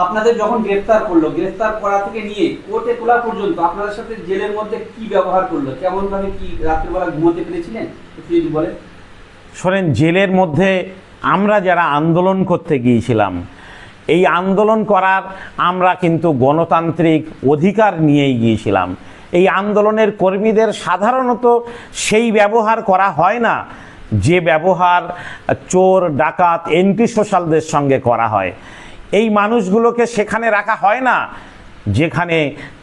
আপনাদের যখন গ্রেফতার করল, গ্রেফতার করা থেকে নিয়ে কোর্টে তোলা পর্যন্ত আপনাদের সাথে জেলের মধ্যে কি ব্যবহার করল? কেমন ভাবে কি রাত্রিবেলা ঘুমোতে পেরেছিলেন? একটু যদি বলেন। শোনেন, জেলের মধ্যে আমরা যারা আন্দোলন করতে গিয়েছিলাম, এই আন্দোলন করার আমরা কিন্তু গণতান্ত্রিক অধিকার নিয়েই গিয়েছিলাম। এই আন্দোলনের কর্মীদের সাধারণত সেই ব্যবহার করা হয় না, যে ব্যবহার চোর, ডাকাত, এন্টি সোশ্যালদের সঙ্গে করা হয়। এই মানুষগুলোকে সেখানে রাখা হয় না, যেখানে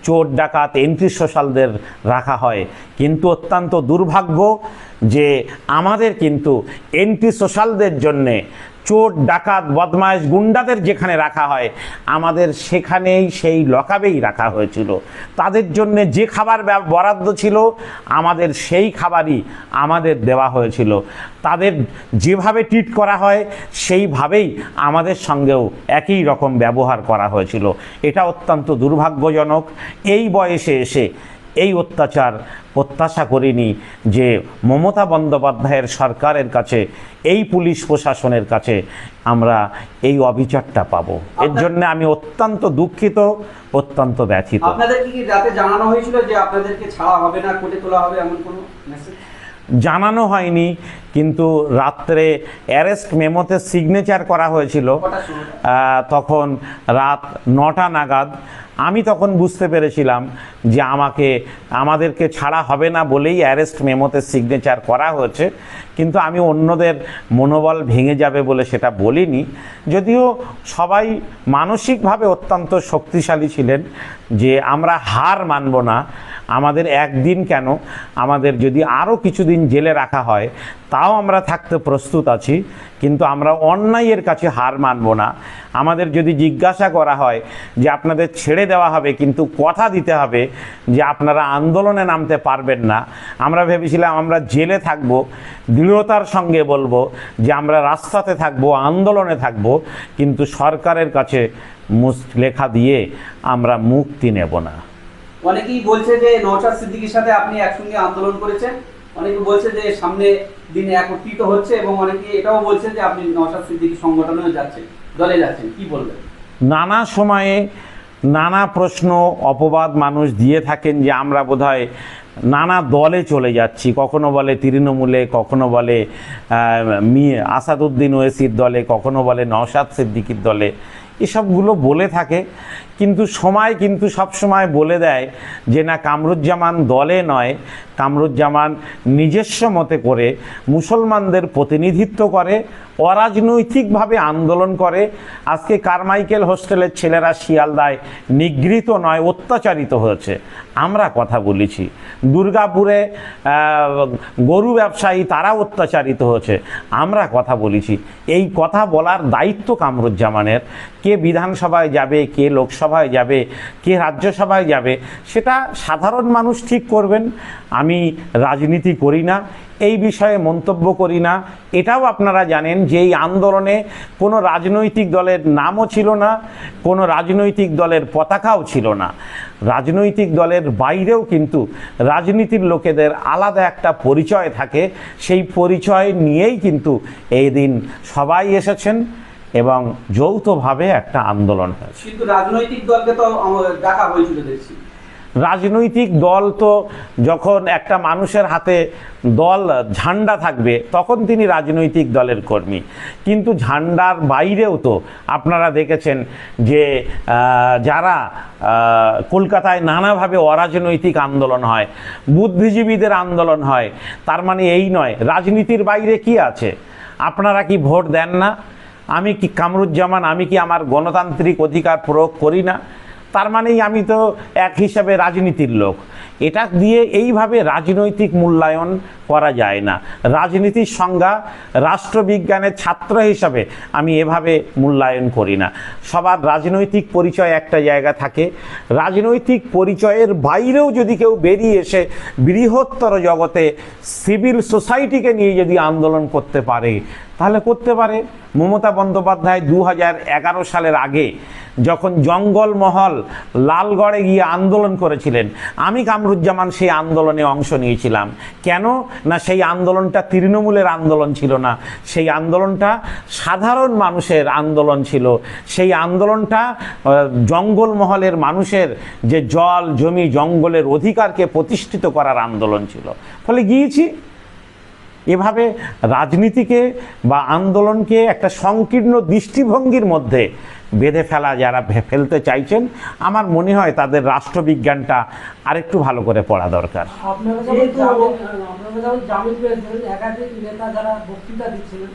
চোর, ডাকাত এন্ট্রি সোশ্যালদের রাখা হয়। কিন্তু অত্যন্ত দুর্ভাগ্য যে আমাদের কিন্তু এন্ট্রি সোশ্যালদের জন্যে চোর, ডাকাত বদমাইশ গুন্ডাদের যেখানে রাখা হয়, আমাদের সেখানেই সেই লকাবেই রাখা হয়েছিল। তাদের জন্য যে খাবার বরাদ্দ ছিল, আমাদের সেই খাবারই আমাদের দেওয়া হয়েছিল। তাদের যেভাবে ট্রিট করা হয়, সেইভাবেই আমাদের সঙ্গেও একই রকম ব্যবহার করা হয়েছিল। এটা অত্যন্ত দুর্ভাগ্যজনক। এই বয়সে এসে এই অত্যাচার প্রত্যাশা করিনি যে মমতা বন্দ্যোপাধ্যায়ের সরকারের কাছে এই পুলিশ প্রশাসনের কাছে আমরা এই অবিচারটা পাবো। এর জন্য আমি অত্যন্ত দুঃখিত অত্যন্ত ব্যথিত। জানানো হয়েছিল যে আপনাদেরকে ছাড়া হবে না তোলা হবে এমন কোনো মেসেজ জানানো হয়নি কিন্তু রাত্রে অ্যারেস্ট মেমোতে সিগনেচার করা হয়েছিল। তখন রাত নটা নাগাদ আমি তখন বুঝতে পেরেছিলাম যে আমাকে, আমাদেরকে ছাড়া হবে না বলেই অ্যারেস্ট মেমোতে সিগনেচার করা হয়েছে। কিন্তু আমি অন্যদের মনোবল ভেঙে যাবে বলে সেটা বলিনি। যদিও সবাই মানসিকভাবে অত্যন্ত শক্তিশালী ছিলেন যে আমরা হার মানব না, আমাদের একদিন কেন, আমাদের যদি আরও কিছুদিন জেলে রাখা হয়, তাও আমরা থাকতে প্রস্তুত আছি, কিন্তু আমরা অন্যায়ের কাছে হার মানব না। আমাদের যদি জিজ্ঞাসা করা হয় যে আপনাদের ছেড়ে দেওয়া হবে, কিন্তু কথা দিতে হবে যে আপনারা আন্দোলনে নামতে পারবেন না, আমরা ভেবেছিলাম আমরা জেলে থাকব, দৃঢ়তার সঙ্গে বলব যে আমরা রাস্তাতে থাকব, আন্দোলনে থাকব, কিন্তু সরকারের কাছে লেখা দিয়ে আমরা মুক্তি নেব না। অনেকেই বলছে যে নওশাদ সিদ্দিকীর সাথে আপনি একসঙ্গে আন্দোলন করেছেন। অনেকে বলছে যে সামনে দিনে একত্রিত হচ্ছে এবং অনেকে এটাও বলছে যে আপনি নওশাদ সিদ্দিকী সংগঠনেও যাচ্ছেন দলে যাচ্ছেন কি বলবেন? নানা সময়ে নানা প্রশ্ন অপবাদ মানুষ দিয়ে থাকেন যে আমরা বোধহয় নানা দলে চলে যাচ্ছি। কখনো বলে তৃণমূলে কখনো বলে আহ, মি আসাদুদ্দিন ওয়েসির দলে কখনো বলে নওশাদ সিদ্দিকির দলে। এসবগুলো বলে থাকে। কিন্তু সময় কিন্তু সব সময় বলে দেয় যে না, কামরুজ্জামান দলে নয়। কামরুজ্জামান নিজস্ব মতে করে মুসলমানদের প্রতিনিধিত্ব করে, অরাজনৈতিকভাবে আন্দোলন করে। আজকে কারমাইকেল হোস্টেলের ছেলেরা শিয়ালদায় নিগৃহীত নয়, অত্যাচারিত হয়েছে। আমরা কথা বলেছি। দুর্গাপুরে গরু ব্যবসায়ী তারা অত্যাচারিত হয়েছে। আমরা কথা বলেছি। এই কথা বলার দায়িত্ব কামরুজ্জামানের। কে বিধানসভায় যাবে, কে লোকসভায় যাবে, কে রাজ্যসভায় যাবে, সেটা সাধারণ মানুষ ঠিক করবেন। আমি রাজনীতি করি না, এই বিষয়ে মন্তব্য করি না। এটাও আপনারা জানেন যে এই আন্দোলনে কোনো রাজনৈতিক দলের নামও ছিল না, কোনো রাজনৈতিক দলের পতাকাও ছিল না। রাজনৈতিক দলের বাইরেও কিন্তু রাজনীতির লোকেদের আলাদা একটা পরিচয় থাকে। সেই পরিচয় নিয়েই কিন্তু এই দিন সবাই এসেছেন। এবং যৌথভাবে একটা আন্দোলন হয়েছে। কিন্তু রাজনৈতিক দলকে তো ডাকা হয়েছিল দেখছি। রাজনৈতিক দল তো যখন একটা মানুষের হাতে দল ঝান্ডা থাকবে তখন তিনি রাজনৈতিক দলের কর্মী। কিন্তু ঝান্ডার বাইরেও তো আপনারা দেখেছেন যে যারা কলকাতায় নানাভাবে অরাজনৈতিক আন্দোলন হয় বুদ্ধিজীবীদের আন্দোলন হয় তার মানে এই নয় রাজনীতির বাইরে কি আছে? আপনারা কি ভোট দেন না? আমি কি কামরুজ্জামান, আমি কি আমার গণতান্ত্রিক অধিকার প্রয়োগ করি না? তার মানেই আমি তো এক হিসাবে রাজনীতির লোক। এটা দিয়ে এইভাবে রাজনৈতিক মূল্যায়ন করা যায় না। রাজনীতির সংজ্ঞা রাষ্ট্রবিজ্ঞানের ছাত্র হিসাবে আমি এভাবে মূল্যায়ন করি না। সবার রাজনৈতিক পরিচয় একটা জায়গা থাকে। রাজনৈতিক পরিচয়ের বাইরেও যদি কেউ বেরিয়ে এসে বৃহত্তর জগতে সিভিল সোসাইটিকে নিয়ে যদি আন্দোলন করতে পারে, তাহলে করতে পারে। মমতা বন্দ্যোপাধ্যায় দু সালের আগে যখন জঙ্গলমহল লালগড়ে গিয়ে আন্দোলন করেছিলেন, আমি কামরুজ্জামান সেই আন্দোলনে অংশ নিয়েছিলাম। কেন? না, সেই আন্দোলনটা তৃণমূলের আন্দোলন ছিল না। সেই আন্দোলনটা সাধারণ মানুষের আন্দোলন ছিল। সেই আন্দোলনটা জঙ্গলমহলের মানুষের যে জল, জমি, জঙ্গলের অধিকারকে প্রতিষ্ঠিত করার আন্দোলন ছিল। ফলে গিয়েছি এভাবে রাজনীতিকে বা আন্দোলনকে একটা সংকীর্ণ দৃষ্টিভঙ্গির মধ্যে বেঁধে ফেলা যারা ফেলতে চাইছেন আমার মনে হয় তাদের রাষ্ট্রবিজ্ঞানটা আরেকটু ভালো করে পড়া দরকার। আপনারা যখন জামিন আপনারা যখন জামিন পেয়েছিলেন একাধিক নেতা যারা বক্তৃতা দিচ্ছিলেন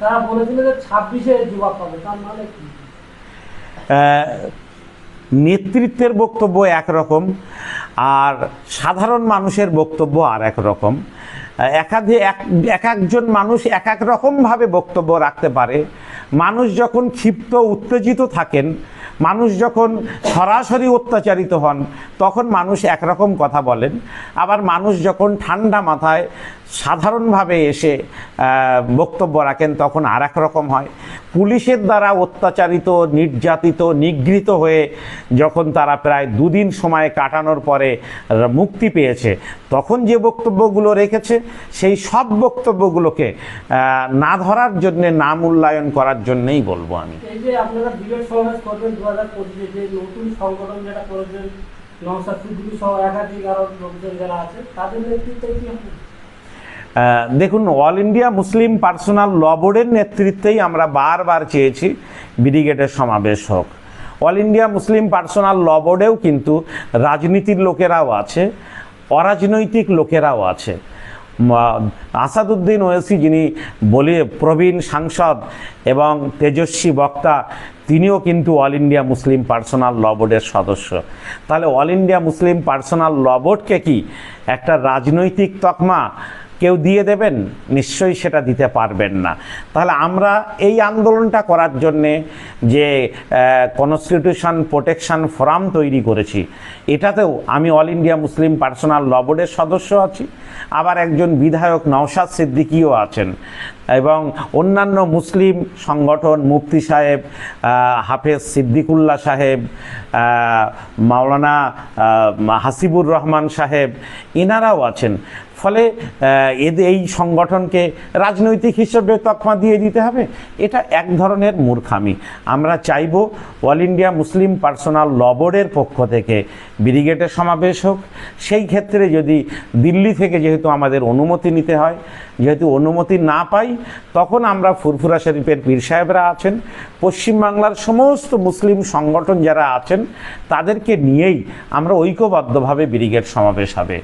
তারা বলেছিলেন যে ছাব্বিশে জবাব পাবে তার মানে কি? নেতৃত্বের বক্তব্য একরকম আর সাধারণ মানুষের বক্তব্য আর এক রকম একাধি এক এক একজন মানুষ এক এক রকমভাবে বক্তব্য রাখতে পারে। মানুষ যখন ক্ষিপ্ত, উত্তেজিত থাকেন, মানুষ যখন সরাসরি অত্যাচারিত হন, তখন মানুষ একরকম কথা বলেন। আবার মানুষ যখন ঠান্ডা মাথায় সাধারণভাবে এসে বক্তব্য রাখেন, তখন আর রকম হয়। পুলিশের দ্বারা অত্যাচারিত, নির্যাতিত, নিগৃহীত হয়ে যখন তারা প্রায় দুদিন সময় কাটানোর পরে মুক্তি পেয়েছে, তখন যে বক্তব্যগুলো রেখেছে, সেই সব বক্তব্যগুলোকে না ধরার জন্যে, না মূল্যায়ন করার জন্যেই বলব আমি। দেখুন all India Muslim personal law বোর্ডের নেতৃত্বেই আমরা বারবার চেয়েছি ব্রিগেডের সমাবেশ হোক। All India Muslim personal law বোর্ডেও কিন্তু রাজনীতির লোকেরাও আছে, অরাজনৈতিক লোকেরাও আছে। আসাদুদ্দিন ওয়েসি যিনি বলে, প্রবীণ সাংসদ এবং তেজস্বী বক্তা, তিনিও কিন্তু all India Muslim personal law বোর্ডের সদস্য। তাহলে all India Muslim personal law বোর্ডকে কি একটা রাজনৈতিক তকমা কেউ দিয়ে দেবেন, নিশ্চয়ই সেটা দিতে পারবেন না। তাহলে আমরা এই আন্দোলনটা করার জন্যে যে কনস্টিটিউশন প্রোটেকশন ফোরাম তৈরি করেছি, এটাতেও আমি all India Muslim personal law বোর্ডের সদস্য আছি, আবার একজন বিধায়ক নওশাদ সিদ্দিকিও আছেন, এবং অন্যান্য মুসলিম সংগঠন মুফতি সাহেব হাফেজ সিদ্দিকুল্লাহ সাহেব মাওলানা হাসিবুর রহমান সাহেব এনারাও আছেন। ফলে এদের এই সংগঠনকে রাজনৈতিক হিসেবে তকমা দিয়ে দিতে হবে। এটা এক ধরনের মূর্খামি। আমরা চাইব all India Muslim personal law বোর্ডের পক্ষ থেকে ব্রিগেডের সমাবেশ হোক। সেই ক্ষেত্রে যদি দিল্লি থেকে যেহেতু আমাদের অনুমতি নিতে হয়, যেহেতু অনুমতি না পাই, তখন আমরা ফুরফুরা শরীফের পীর সাহেবরা আছেন। পশ্চিমবাংলার সমস্ত মুসলিম সংগঠন যারা আছেন, তাদেরকে নিয়েই আমরা ঐক্যবদ্ধভাবে ব্রিগেড সমাবেশ হবে।